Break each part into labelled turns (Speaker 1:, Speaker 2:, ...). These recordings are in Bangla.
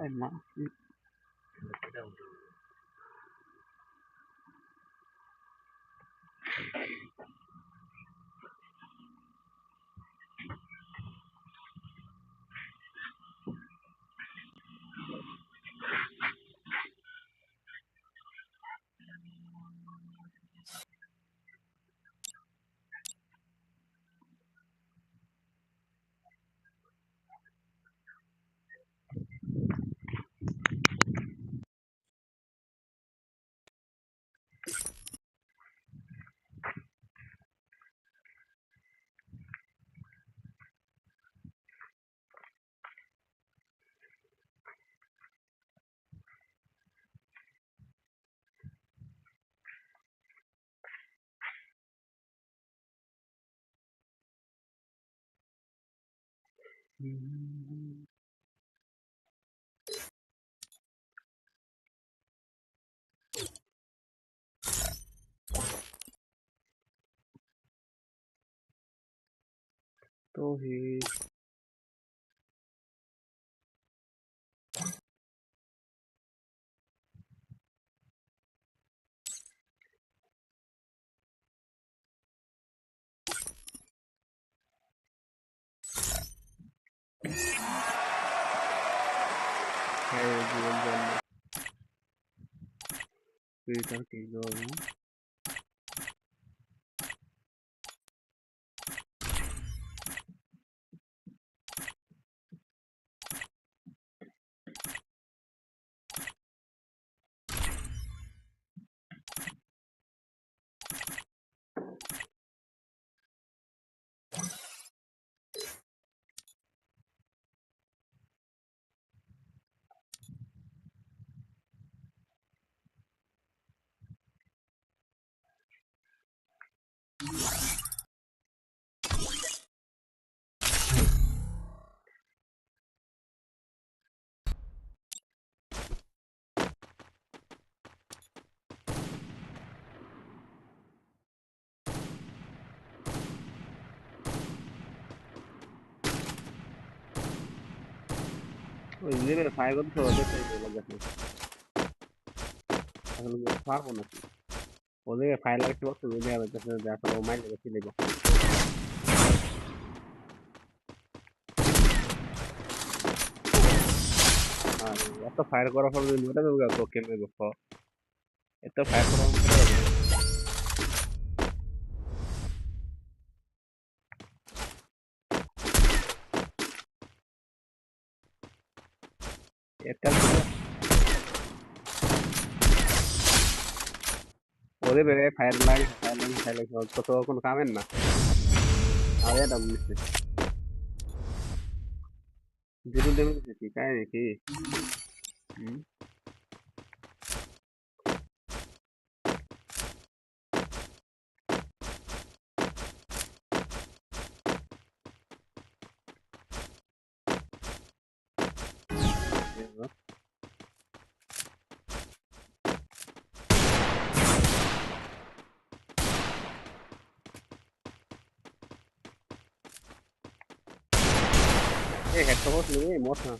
Speaker 1: Emma. Thank you. うん。Hay là gì anh Vì tao kỳ gồm fire করতে ওদের সাইড লাগাতে এখন পারব নাকি? ওদের ফায়ার লাগাতে বলতে ওই জায়গায় যাচ্ছে যে আসলে ও লেগে ছিল আর এত ফায়ার করার যদি মরে যাবে, কেমনে গো এত ফায়ার করার এটা ওরে বেরে ফায়ার লাগে ফায়ার লাগে ফায়ার লাগে অল্প তো কোনো কামের না। আরে এটা বুঝছে জিরো ড্যামেজ দিছি তাই নাকি হুম। en estos muy hermosa.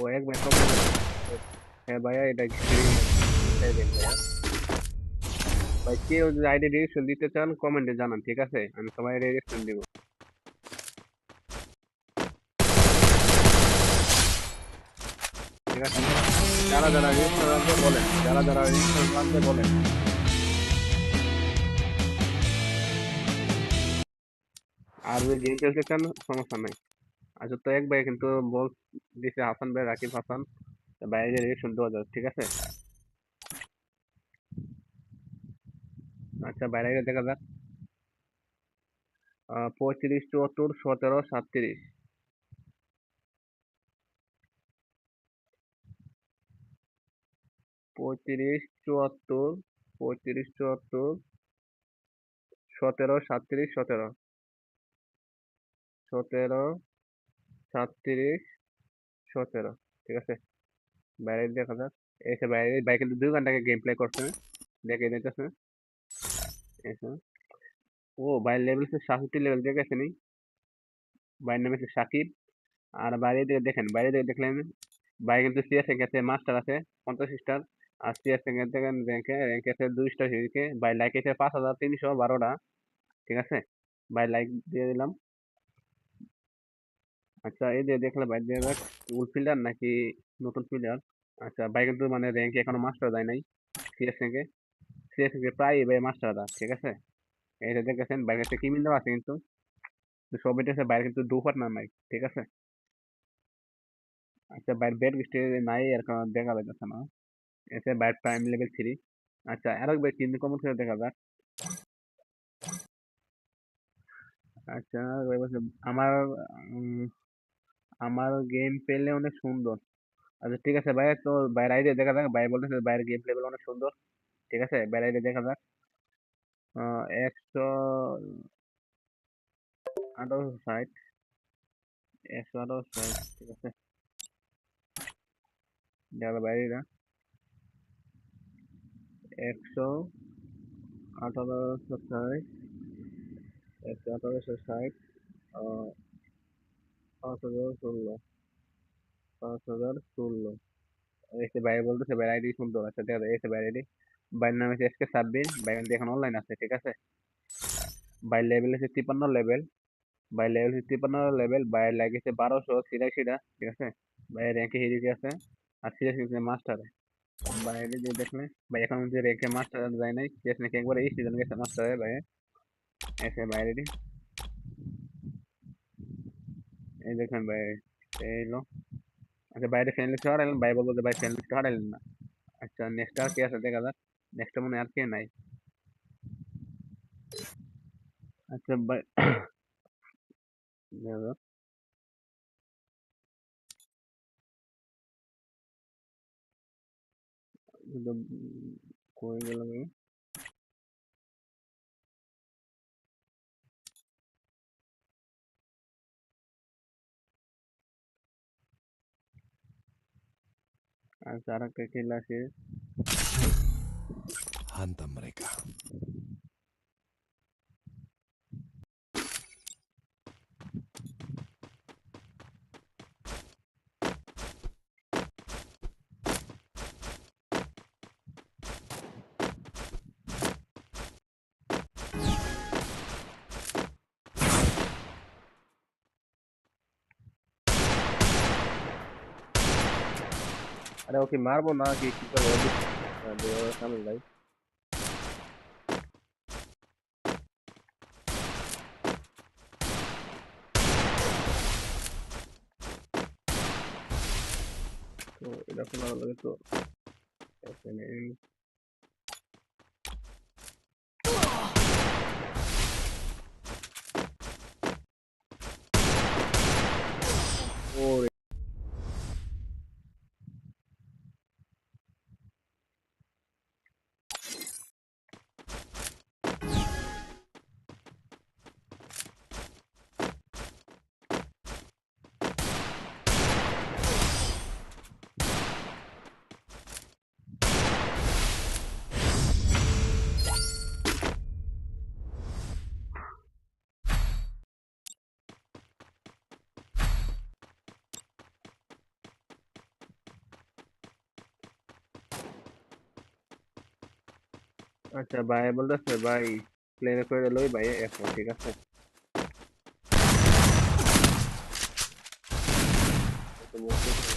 Speaker 1: ও এক মিনিট কম হ্যাঁ ভাইয়া এটা ভাই, কেউ আইডি রেজিস্ট্রেশন দিতে চান কমেন্টে জানান, ঠিক আছে? আমি সবাই রেজিস্ট্রেশন দিব। যারা আর যদি গেম খেলতে চান, সমস্যা নাই। আচ্ছা তো এক ভাই কিন্তু বল দিছে হাসান ভাই, রাকিব হাসান। বাইরে রেজিস্ট্রেশন দেওয়া যাবে ঠিক আছে? আচ্ছা বাইরে দেখা যাক। পঁয়ত্রিশ, চুয়াত্তর, সতেরো, সাতত্রিশ। পঁয়ত্রিশ, চুয়াত্তর পঁয়ত্রিশ, চুয়াত্তর, সতেরো, সাতত্রিশ, সতেরো। সতেরো সাতত্রিশ, সতেরো, ঠিক আছে? বাইরে দেখা যাক। এসে বাইরে বাইরে কিন্তু দুই ঘণ্টা গেম প্লে করছে। দেখে নিতেছে। এসে ও বাইরের লেভেল সে সাতষট্টি লেভেল দিয়ে গেছে নি? বাইরের নাম হচ্ছে সাকিব। আর বাইরে দিকে দেখেন বাইরে দিকে দেখলেন, বাইরে কিন্তু সিএস গেছে মাস্টার আছে, পঞ্চাশ স্টার আর সিএস দেখেন র্যাঙ্কে র্যাঙ্কে আছে দুই স্টার হিরোকে। বাই লাইক আছে পাঁচ হাজার তিনশো বারোটা, ঠিক আছে? বাই লাইক দিয়ে দিলাম। আচ্ছা এই যে দেখলে ভাই দিয়ে যাক ফিল্ডার নাকি নতুন ফিল্ডার আচ্ছা ভাই কিন্তু মানে র্যাঙ্কে এখনও মাস্টার যায় নাই সিএস র্যাঙ্কে সিএস র্যাঙ্কে প্রায় ভাই মাস্টাররা ঠিক আছে? এই যে দেখেছেন বাইরে একটা কিমিন দেওয়া আছে কিন্তু। সব এটা আছে বাইরে কিন্তু দু পার্টনার নাই, ঠিক আছে? আচ্ছা বাইরে বেড স্টেজ নাই, এর কারণে দেখা যাচ্ছে না। এসে বাইরে প্রাইম লেভেল থ্রি আচ্ছা আরও একবার তিন কমন করে দেখা যাক। আচ্ছা আমার আমার গেম পেলে অনেক সুন্দর। আচ্ছা ঠিক আছে, ভাই, তো বাইরে আইডি দেখা যাক। ভাই বলতেছে বাইরের গেম প্লে অনেক সুন্দর। ঠিক আছে, বাইরে আইডি দেখা যাক। একশো আঠারোশো ষাট। একশো আঠারোশো ষাট, ঠিক আছে। দেখা বাইরে একশো আঠারোশো ষাট। একশো আঠারোশো ষাট পাঁচ হাজার ষোলো, পাঁচ হাজার ষোলো। এসে বাইরে বলতেছে বাইরে আইডি সুন্দর আছে দেখা যায় এসে বাইরে আইডি বাইরের নাম হচ্ছে এসকে সাব্বির বাইরে কিন্তু এখন অনলাইন আছে, ঠিক আছে? বাইর লেভেল হচ্ছে তিপ্পান্ন লেভেল বাইর লেভেল হচ্ছে তিপ্পান্ন লেভেল বাইরে লাগেছে বারোশো, ছিয়াশিটা, ঠিক আছে? বাইরে র্যাঙ্কে হিরিকে আছে। আর সিরিয়াস মাস্টার বাইরে যে দেখলে, ভাই, এখন যে র্যাঙ্কে মাস্টার যায় নাই সিরিয়াস নাকি একবার এই সিজন গেছে মাস্টারে ভাই এসে বাইরে দি এই দেখেন ভাই এই লো আচ্ছা বাইরে ফ্রেন্ড লিস্ট হারাইলেন ভাই বলব যে ভাই ফ্রেন্ড লিস্ট হারাইলেন না আচ্ছা নেক্সট আর কি আছে দেখা যাক নেক্সট মনে হয় আর কে নাই আচ্ছা ভাই দেখা যাক। কিন্তু, উম, কই গেল ভাই আচ্ছা আর একটা খেলা আছে
Speaker 2: Hantam mereka.
Speaker 1: আরে ওকে মারবো না কি কি করব? সামনে ভাই তো এটা শোনা লাগে তো। আচ্ছা ভাই বলতেছে ভাই প্লেনে করে লই ভাই এখন ঠিক আছে আচ্ছা বলতেছে,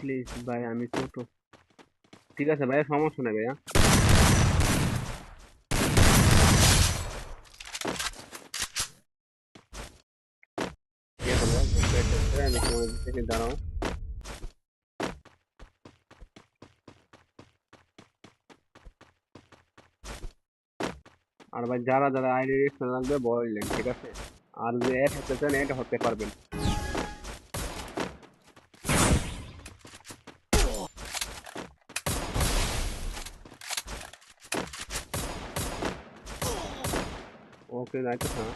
Speaker 1: প্লিজ ভাই আমি ছোট ঠিক আছে, ভাইয়া, সমস্যা নেই ভাইয়া। দাঁড়াও। আর ভাই, যারা যারা আইডি লাগবে বললেন ঠিক আছে? আর যে অ্যাড হতে চান, অ্যাড হতে পারবেন। যাইতে হ্যাঁ।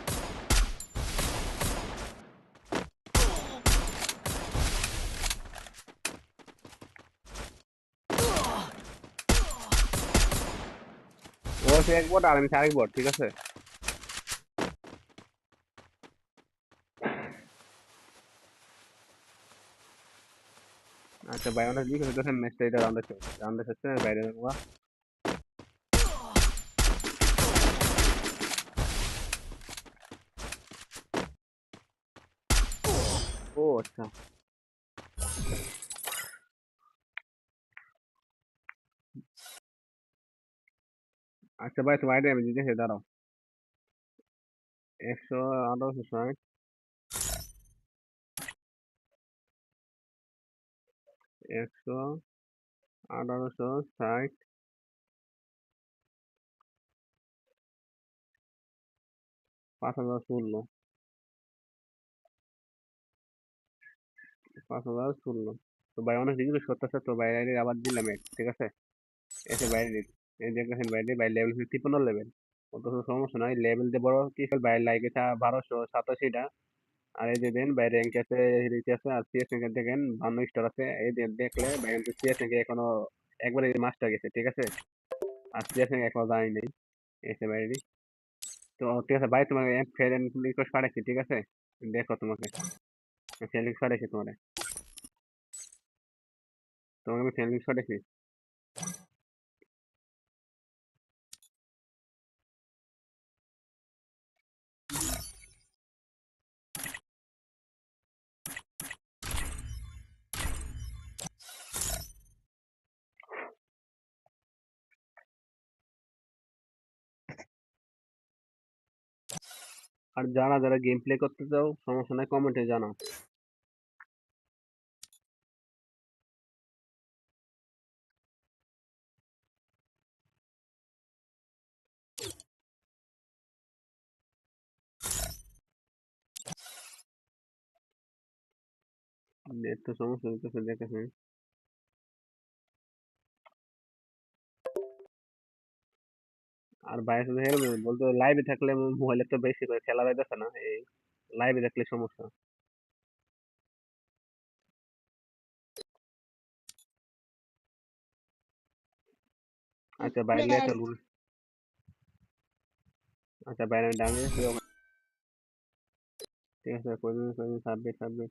Speaker 1: ঠিক আছে? আচ্ছা ভাই অনেক লিখে দিতেছে ম্যাচটা এটা রাউন্ডে বাইরে যাব ও আচ্ছা। আচ্ছা ভাই, তোমার আমি দিতেছি দাঁড়াও। একশো আঠারোশো ষাট। একশো আঠারোশো ষাট। পাঁচ হাজার ষোলো পাঁচ হাজার ষোলো তো ভাই অনেক রিকোয়েস্ট করতেছে তো বাইরে আবার দিলাম এক, ঠিক আছে? এসে বাইরে এই দেখতেছেন বাইরে লেভেল তিপ্পান্ন লেভেল অত সমস্যা নয় লেভেল দিয়ে বড় কি বাইরে বারোশো, সাতাশিটা। আর এই যে দেন র্যাঙ্ক আছে রিচ আছে, আর সিএস র্যাঙ্ক দেখেন, বান্ন স্টার আছে। এই যে দেখলে বাইরে সিএস র্যাঙ্কে এখনও একবারে মাস্টার গেছে, ঠিক আছে? আর সিএস র্যাঙ্ক এখনও যাই নেই। এসে বাইরে তো ঠিক আছে, ভাই তোমাকে ফ্রেন্ড রিকোয়েস্ট পাঠাচ্ছি, ঠিক আছে? দেখো তোমাকে। ফ্রেন্ড রিকোয়েস্ট পাঠাচ্ছি তোমাকে তোমাকে আমি ফ্রেন্ড রিকোয়েস্ট পাঠাচ্ছি আর যারা যারা গেম প্লে করতে চাও, সমস্যা নাই কমেন্টে জানাও। নেট তো সমস্যা হইতেছে দেখেছে আর বাইরে সাথে বলতে লাইভে থাকলে মোবাইলে তো বেশি করে খেলা যাইতেছে না এই লাইভে দেখলে সমস্যা। আচ্ছা বাইরে একটা রুল আচ্ছা বাইরে আমি ঠিক আছে কইদিন কইদিন সাবমিট সাবমিট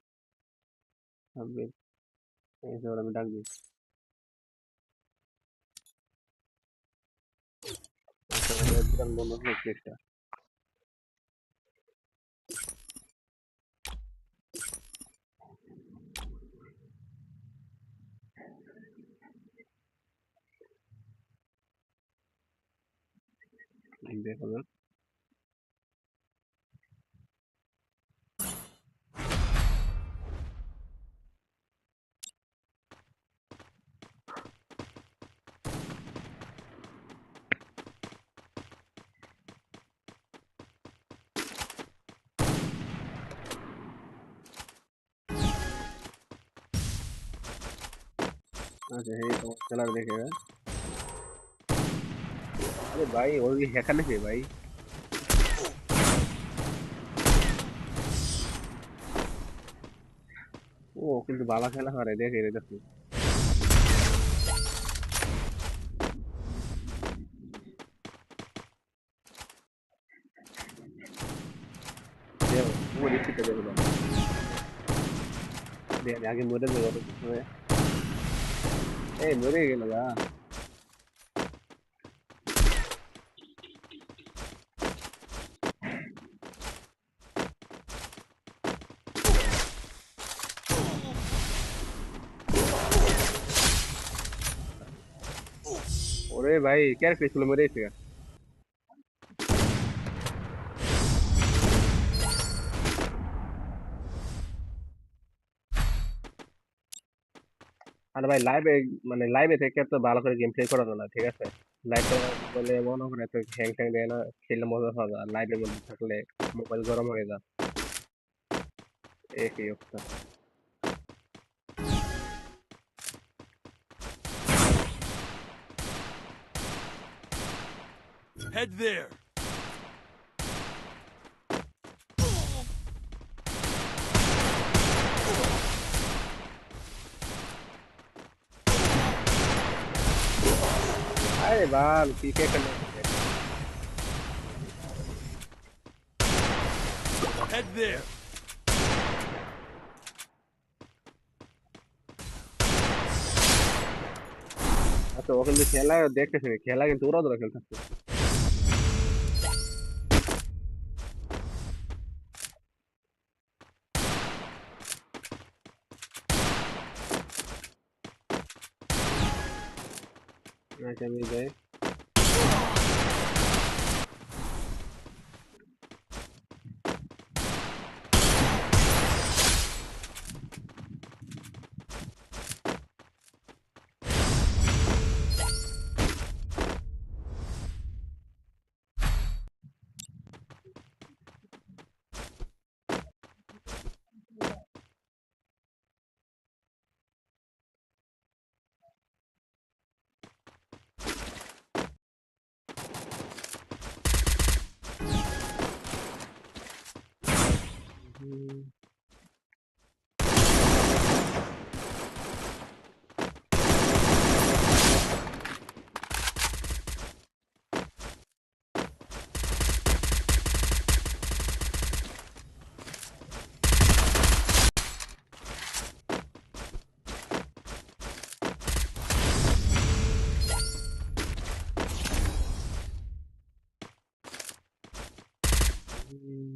Speaker 1: সাবমিট এই যে আমি ডাক দিই আচ্ছা বিরান বন্ধ হলো ক্লিকটা দেখা যাক আচ্ছা এই তোমার খেলার দেখে। গা আরে ভাই ওর কি হ্যাকার নাকি ভাই? ও, কিন্তু ভালো খেলা হারে দেখে রে দেখো। দেখো, ও রিপিটে দেখো না দেখ আগে মরে যাবে ওর পিছনে এই মরে গেল আর ভাই লাইভে মানে লাইভে থেকে তো ভালো করে গেম প্লে করা না, ঠিক আছে? লাইভে বলে মনে করে তো হ্যাং ট্যাং দেয় না, খেললে মজা পাওয়া যায় লাইভের মধ্যে থাকলে মোবাইল গরম হয়ে যায়। একই অবস্থা।
Speaker 2: Head there.
Speaker 1: আরে বাল কি কে করলে
Speaker 2: Head there.
Speaker 1: আচ্ছা ও কিন্তু খেলা দেখতেছে না, খেলা কিন্তু ওরা ধরে খেলতেছে আচ্ছা আমি যাই হুম। হুম।